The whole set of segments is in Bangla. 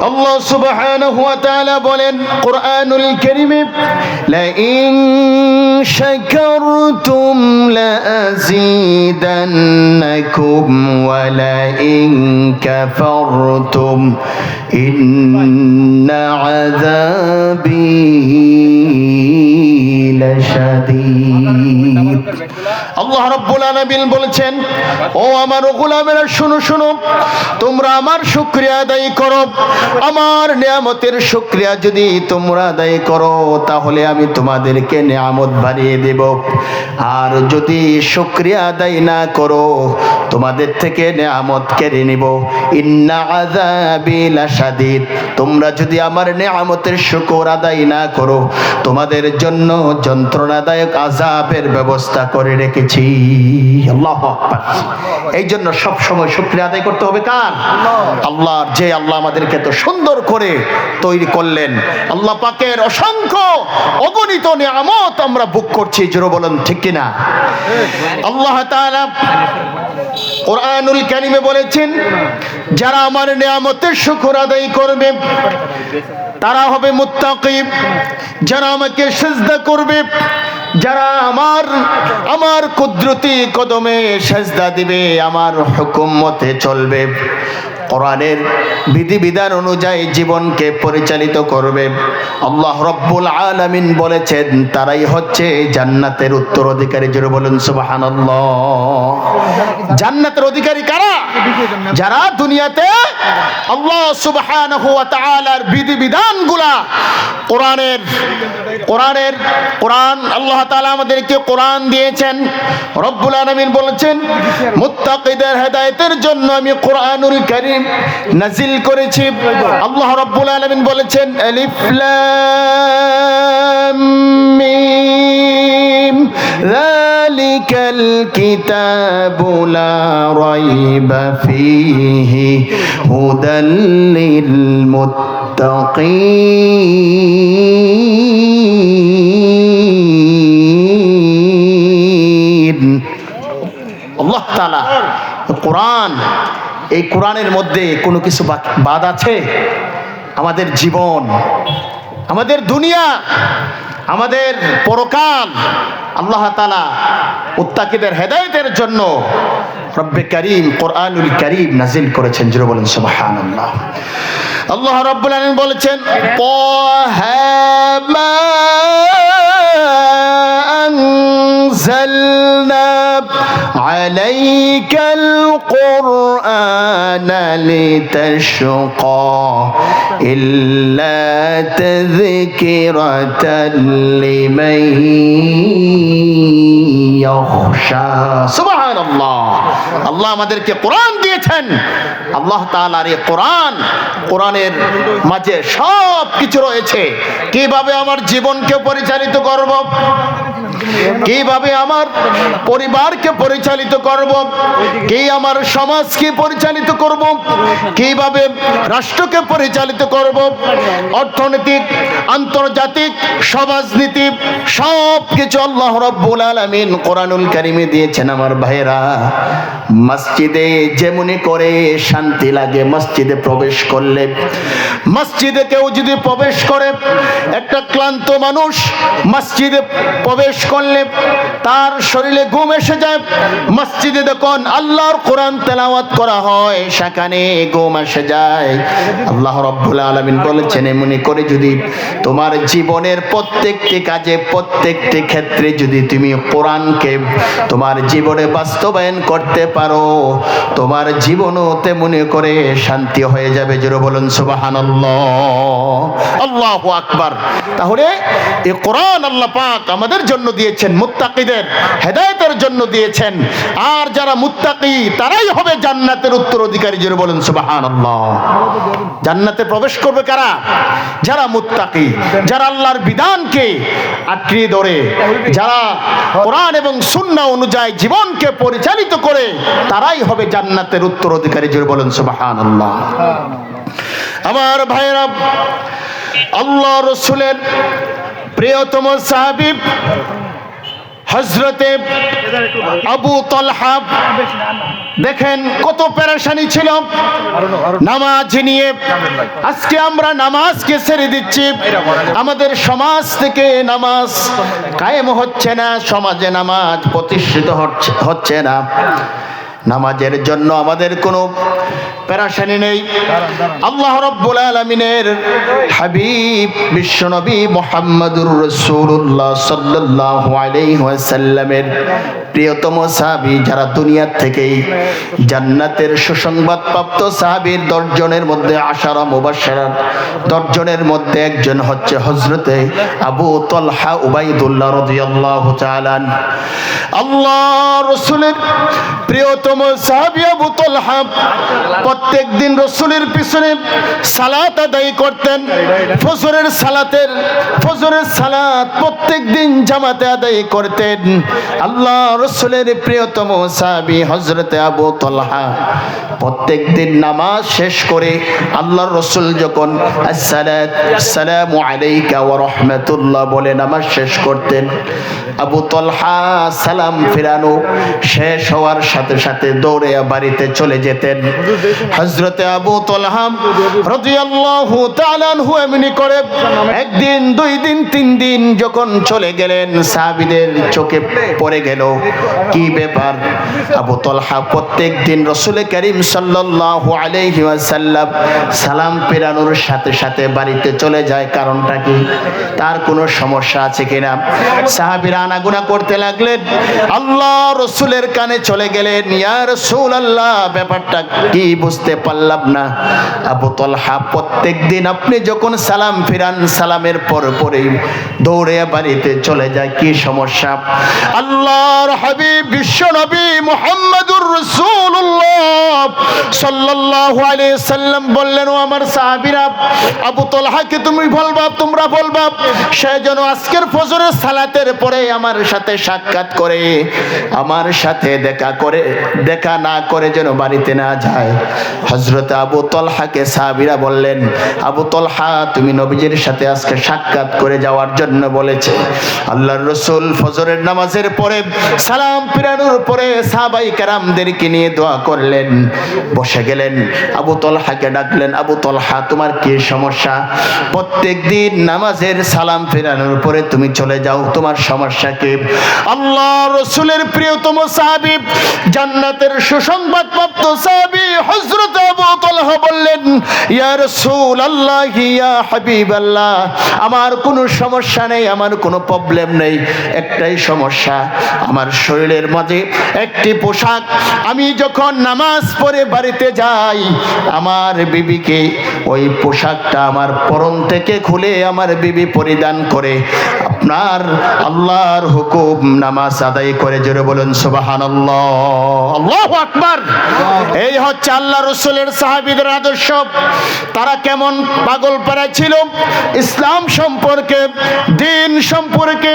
আল্লাহ সুবহানাহু ওয়া তাআলা বলেন কোরআনুল কারীমে লা ইন ওয়া লা ইন কাফারতুম ইন্না আযাবি লাশাদীদ আল্লাহ রাব্বুল আলামিন বলেছেন, ও আমার গোলামেরা, শুনো শুনো, তোমরা আমার শুকরিয়া আদায় করো, আমার নিয়ামতের শুকরিয়া যদি তোমরা আদায় করো, তাহলে আমি তোমাদেরকে নিয়ামত বাড়িয়ে দেব। আর যদি শুকরিয়া আদায় না করো, তোমাদের থেকে নিয়ামত কেড়ে নিব। ইন্না আযাবি লাশাদীদ। তোমরা যদি আমার নিয়ামতের শুকর আদায় না করো, তোমাদের জন্য যন্ত্রণাদায়ক আযাবের ব্যবস্থা করে রেখেছি। আল্লাহু এই জন্য সব সময় শুকরিয়া আদায় করতে হবে কার? আল্লাহর। যে আল্লাহ আমাদেরকে তো সুন্দর করে তৈরি করলেন, আল্লাহ পাকের অসংখ্য অগণিত নিয়ামত আমরা বুক করছি, জোরে বলেন, ঠিক কিনা? আল্লাহ কোরআনুল কারিমে বলেছেন, যারা আমার নিয়ামতের শুকর আদায় করবে, তারা হবে মুত্তাকি। যারা আমাকে সেজদা করবে, যারা আমার আমার কুদরতি কদমে সেজদা দিবে, আমার হুকুম মতে চলবে। কোরআনের বিধিবিধান অনুযায়ী জীবনকে পরিচালিত করবে। আল্লাহ রব্বুল আলামিন বলেছেন, তারাই হচ্ছে জান্নাতের উত্তরাধিকারী। জুড়ে বলুন, সুবহানাল্লাহ। জান্নাতের অধিকারী কারা? যারা দুনিয়াতে আল্লাহ সুবহানাহু ওয়া তাআলার বিধিবিধানগুলা কোরআনের কোরআনের, কোরআন আল্লাহ তাআলা আমাদেরকে কোরআন দিয়েছেন, রব্বুল আলামিন বলেছেন, মুত্তাকিদের হেদায়েতের জন্য আমি কোরআনুল কারীম নাজিল করেছি। আল্লাহ রব্বুল আলামিন বলেছেন, আলিফ ذلك الكتاب لا ريب فيه هدى للمتقين আল্লাহ তাআলা কোরআন এই কোরআনের মধ্যে কোনো কিছু বাক- বাদ আছে আমাদের জীবন আমাদের দুনিয়া আমাদের পরকাল আল্লাহ তালা উত্তাকিদের হেদায়েতের জন্য রব্বে করিম কোরআনুল করিম নাজিল করেছেন জুড়ে বলেন সুবহান আল্লাহ আল্লাহ রব্বুল আলামিন বলেছেন মা أنزلنا عليك القرآن لتشقى إلا تذكرة لمن يخشى سبحان الله আল্লাহ আমাদেরকে কোরআন দিয়েছেন আল্লাহ তাআলার এই কোরআন কোরআনের মাঝে সব কিছু রয়েছে কিভাবে আমার জীবনকে পরিচালিত করব কীভাবে আমার পরিবারকে পরিচালিত করব? কি আমার সমাজকে পরিচালিত করব? কীভাবে রাষ্ট্রকে পরিচালিত করব? অর্থনৈতিক, আন্তর্জাতিক, সমাজনীতি সব কিছু আল্লাহ রব্বুল আলামিন কোরআনুল কারিমে দিয়েছেন আমার ভাইরা মসজিদে যেমনি করে শান্তি লাগে, মসজিদে প্রবেশ করলে। মসজিদে কেউ যদি প্রবেশ করে, একটা ক্লান্ত মানুষ মসজিদে প্রবেশ করলে তার শরীরে ঘুম এসে যায়। মসজিদে দেখুন আল্লাহর কোরআন তেলাওয়াত করা হয়, সেখানে ঘুম এসে যায়। আল্লাহ রব্বুল আলামিন বলেছেন এমনি করে যদি তোমার জীবনের প্রত্যেকটি কাজে, প্রত্যেকটি ক্ষেত্রে যদি তুমি কোরআনকে তোমার জীবনে বাস্তবায়ন করতে পারো, তোমার জীবনও তেমনি করে শান্তি হয়ে যাবে। জোরে বলুন, সুবহানাল্লাহ। আল্লাহু আকবার। তাহলে এ কোরআন আল্লাহ পাক আমাদের জন্য দিয়েছেন, মুত্তাকিদের হেদায়েতের জন্য দিয়েছেন। আর যারা মুত্তাকি, তারাই হবে জান্নাতের উত্তরাধিকারী। জোরে বলুন, সুবহানাল্লাহ। জান্নাতে প্রবেশ করবে কারা? যারা মুত্তাকি, যারা আল্লাহর বিধানকে আঁকড়িয়ে ধরে, যারা কোরআন এবং সুন্নাহ অনুযায়ী জীবনকে পরিচালিত করে, তারাই হবে জান্নাতের উত্তরাধিকারী। জোরে বলুন, সুবহানাল্লাহ। আমার ভাইরা আল্লাহ রসুলের প্রিয়তম সাহাবি হজরতে আবু তলহা, দেখেন কত পেরেশানি ছিল। নামাজ নিয়ে আজকে আমরা নামাজকে ছেড়ে দিচ্ছি। আমাদের সমাজ থেকে নামাজ কায়েম হচ্ছে না, সমাজে নামাজ প্রতিষ্ঠিত হচ্ছে না। নামাজের জন্য আমাদের কোনো পেরাশানি নেই। আল্লাহ রব্বুল আলমিনের হাবিব বিশ্বনবী মোহাম্মদুর রসুল্লাহ সাল্লাহ আলাইসাল্লামের প্রিয়তম সাহাবি যারা দুনিয়ার থেকেই জান্নাতের সুসংবাদ প্রাপ্ত সাহাবির দশজনের মধ্যে আশারা মুবাসার দশজনের মধ্যে একজন হচ্ছে হজরতে আবু তলহা উবাইদুল্লাহ রদিয়াল্লাহ চালান আল্লাহ রসুলের প্রিয়তম প্রত্যেক দিন রসুলের পিছনে সালাত আদায় করতেন। ফজরের সালাতের ফজরের সালাত প্রত্যেক দিন জামাতে আদায় করতেন। আল্লাহ রসুলের প্রিয়তম সাহাবি আবু প্রত্যেক দিন নামাজ শেষ করে আল্লাহ রসুল যখন আসসালামু আলাইকা ওয়া বলে নামাজ শেষ করতেন, আবু তলহা সালাম ফিরানো শেষ হওয়ার সাথে সাথে দৌড়ে বাড়িতে চলে যেতেন। হজরতে আবু তলহাম রাদিয়াল্লাহু তাআলা এমনি করে একদিন, দুই দিন, তিন দিন যখন চলে গেলেন, সাহাবীদের চোখে পড়ে গেল। কি ব্যাপার? আবু তলহা প্রত্যেক দিন সাল্লাল্লাহু আলাইহি ওয়াসাল্লাম সালাম পেরানোর সাথে সাথে বাড়িতে চলে যায়। কারণটা কি? তার কোনো সমস্যা আছে কিনা? সাহাবীরা আনাগুনা করতে লাগলেন। আল্লাহ রসুলের কানে চলে গেলেন, ইয়া ব্যাপারটা কি বুঝতে পারলাম না। আবু তলহা প্রত্যেক দিন আপনি যখন সালাম ফিরান, সালামের পর পরেই দৌড়ে বাড়িতে চলে যায়, কি সমস্যা? আল্লাহর হাবিব, বিশ্ব নবী মুহাম্মদুর রাসূলুল্লাহ সাল্লাল্লাহু আলাইহি সাল্লাম বললেন, ও আমার সাহাবীরা, আবু তলহাকে তুমি বলবা তোমরা বলবা সে যেন আজকের ফজরের সালাতের পরে আমার সাথে সাক্ষাৎ করে, আমার সাথে দেখা করে দেখা না করে যেন বাড়িতে না যায়। হজরত আবু তলহাকে সাহাবিরা বললেন, আবু তলহা, তুমি নবীজির সাথে আজকে সাক্ষাৎ করে যাওয়ার জন্য বলেছে। আল্লাহর রসুল ফজরের নামাজের পরে সালাম ফিরানোর পরে সাহাবাই কারামদেরকে নিয়ে দোয়া করলেন। বসে গেলেন। আবু তলহাকে ডাকলেন, আবু তলহা, তোমার কি সমস্যা? প্রত্যেক দিন নামাজের সালাম ফেরানোর পরে তুমি চলে যাও, তোমার সমস্যা কি? আল্লাহ রসুলের প্রিয়তম সাহাবি জান্নাতের সুসংবাদ প্রাপ্ত সাহাবি হজরত আবু তলহা বললেন, ইয়া রসুল আল্লাহ ইয়া হাবিব আল্লাহ আমার কোনো সমস্যা নেই, আমার কোনো প্রবলেম নেই। একটাই সমস্যা, আমার শরীরের মাঝে একটি পোশাক। আমি যখন নামাজ পড়ে বাড়িতে যাই, আমার বিবিকে ওই পোশাকটা আমার পরন থেকে খুলে আমার বিবি পরিধান করে। আপনার আল্লাহর হুকুম নামাজ আদায় করে জোরে বলুন সুবাহান আল্লাহ আকবার। এই হচ্ছে আল্লাহ রসুলের সাহাবিদের আদর্শ। তারা কেমন পাগল পাড়া ছিল? ইসলাম সম্পর্কে দিন সম্পর্কে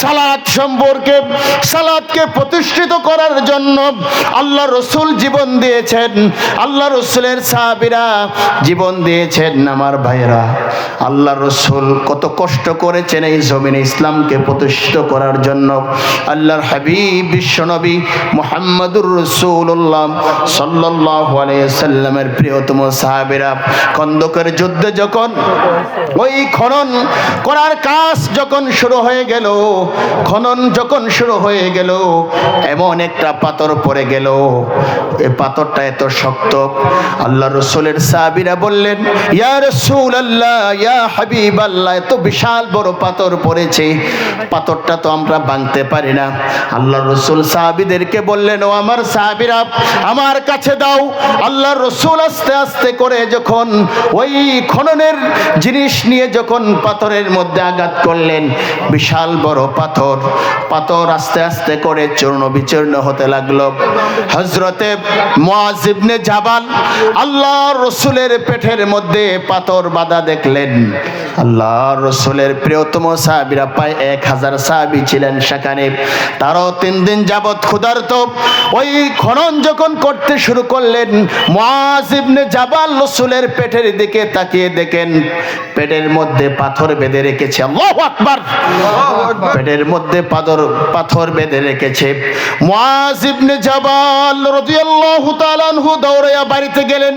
সালাদ সম্পর্কে সালাদকে প্রতিষ্ঠিত করার জন্য আল্লাহ রসুল জীবন দিয়েছেন। আল্লাহ রসুলের সাহাবিরা জীবন দিয়েছেন আমার ভাইরা আল্লাহ রসুল কত কষ্ট করেছেন এই জমিনে ইসলামকে প্রতিষ্ঠিত করার জন্য আল্লাহর হাবিব বিশ্বনবী মোহাম্মদুর রসুল্লাহ সাল্লাহ সাল্লামের প্রিয়তম সাহাবিরা খন্দকের যুদ্ধে যখন ওই খনন করার কাজ যখন শুরু হয়ে গেল, খনন যখন শুরু হয়ে গেল, এমন একটা পাথর পড়ে গেল। এই পাথরটা এত শক্ত। আল্লাহ রসুলের সাহাবিরা বললেন, ইয়া রসুল আল্লাহ ইয়া হাবিব আল্লাহ এত বিশাল বড় পাথর পড়েছে। পাথরটা তো আমরা ভাঙতে পারি না। আল্লাহ রসুল সাহাবিদেরকে বললেন, ও আমার সাহাবিরা, আমার কাছে দাও। আল্লাহ রসুল আস্তে আস্তে করে যখন ওই খননের জিনিস নিয়ে যখন পাথরের মধ্যে আঘাত করলেন, বিশাল বড় পাথর পাথর আস্তে আস্তে করে চূর্ণ বিচূর্ণ হতে লাগল। হজরতে মুআজিবনে জাবাল আল্লাহ রসুলের পেটের মধ্যে পাথর বাঁধা দেখলেন। আল্লাহ রসুলের প্রিয়তম সাহাবিরা প্রায় এক হাজার সাহাবি ছিলেন সেখানে। তারাও তিন দিন যাবৎ ক্ষুধার্ত। ওই খনন যখন করতে শুরু করলেন, মুআজ ইবনে জাবাল রসুলের পেটের দিকে তাকিয়ে দেখেন, পেটের মধ্যে পাথর বেঁধে রেখেছে। পেটের মধ্যে পাথর পাথর বেঁধে রেখেছে। মুআজ ইবনে জাবাল দৌড়াইয়া বাড়িতে গেলেন।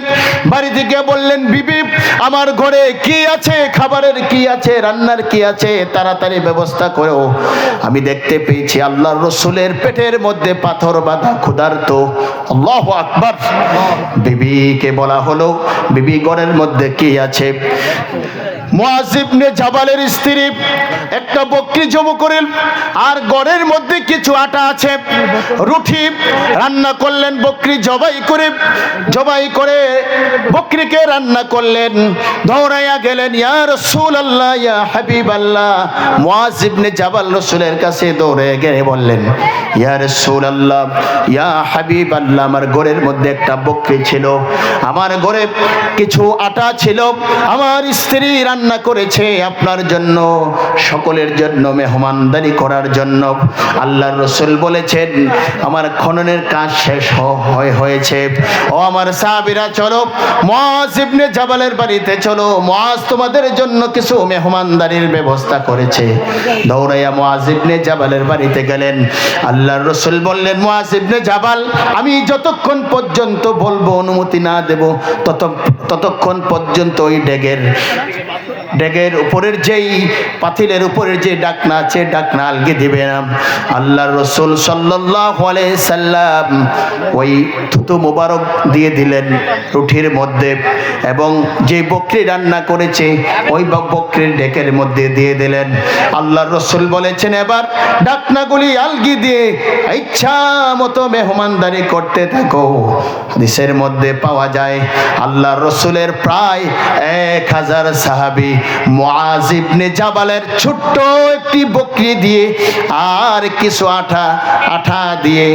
বাড়িতে গিয়ে বললেন, বিবি, আমার ঘরে কি আছে? খাবারের কি আছে? রান্নার কি আছে? তাড়াতাড়ি ব্যবস্থা করেও আমি দেখতে পেয়েছি আল্লাহর রসুলের পেটের মধ্যে পাথর বাঁধা ক্ষুধার্ত। আল্লাহ আকবর। বিবিকে বলা হলো, বিবি ঘরের মধ্যে কি আছে? মুআজিবনে জাবালের স্ত্রী একটা বকরি জমো করেন আর গড়ের মধ্যে কিছু আটা আছে। রুটি রান্না করলেন, বকরি জবাই করে জবাই করে বকরিকে রান্না করলেন। দৌড়াইয়া গেলেন, ইয়া রসুল আল্লাহ ইয়া হাবিব আল্লাহ মুআজিবনে জাবাল রসুলের কাছে দৌড়ে গেলে বললেন, ইয়া রসুল আল্লাহ ইয়া হাবিব আল্লাহ আমার ঘরের মধ্যে একটা বকরি ছিল। আমার ঘরে কিছু আটা ছিল। আমার স্ত্রী রান্না করেছে আপনার জন্য, সকলের জন্য, মেহমানদারি করার জন্য। আল্লাহর রসুল বলেছেন, আমার খননের কাজ শেষ হয়ে হয়েছে। ও আমার সাহাবিরা, চলো, মুআজ ইবনে জাবালের বাড়িতে চলো। মুআজ তোমাদের জন্য কিছু মেহমানদারির ব্যবস্থা করেছে। দৌড়াইয়া মুআজ ইবনে জাবালের বাড়িতে গেলেন। আল্লাহর রসুল বললেন, মুআজ ইবনে জাবাল, আমি যতক্ষণ পর্যন্ত বলব অনুমতি না দেব তত ততক্ষণ পর্যন্ত ওই ডেগের ডেগের উপরের যেই পাতিলের উপরের যে ডাকনা আছে, ডাকনা আলগে দিবে না। আল্লাহ রসুল আলাইহি সাল্লাম ওই থুতু মোবারক দিয়ে দিলেন রুটির মধ্যে এবং যে বকরি রান্না করেছে, ওই বক- বকরির ডেকের মধ্যে দিয়ে দিলেন। আল্লাহ রসুল বলেছেন, এবার ডাকনাগুলি আলগি দিয়ে ইচ্ছা মতো মেহমানদারি করতে থাকো। হাদিসের মধ্যে পাওয়া যায়, আল্লাহ রসুলের প্রায় এক হাজার সাহাবি মুআজ ইবনে জাবালের ছোট্ট একটি বকরি দিয়ে আর কিছু আঠা আঠা দিয়ে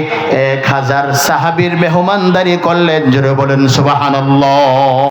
এক হাজার সাহাবির মেহমানদারি করলেন। জোরে বলেন, সুবহানাল্লাহ।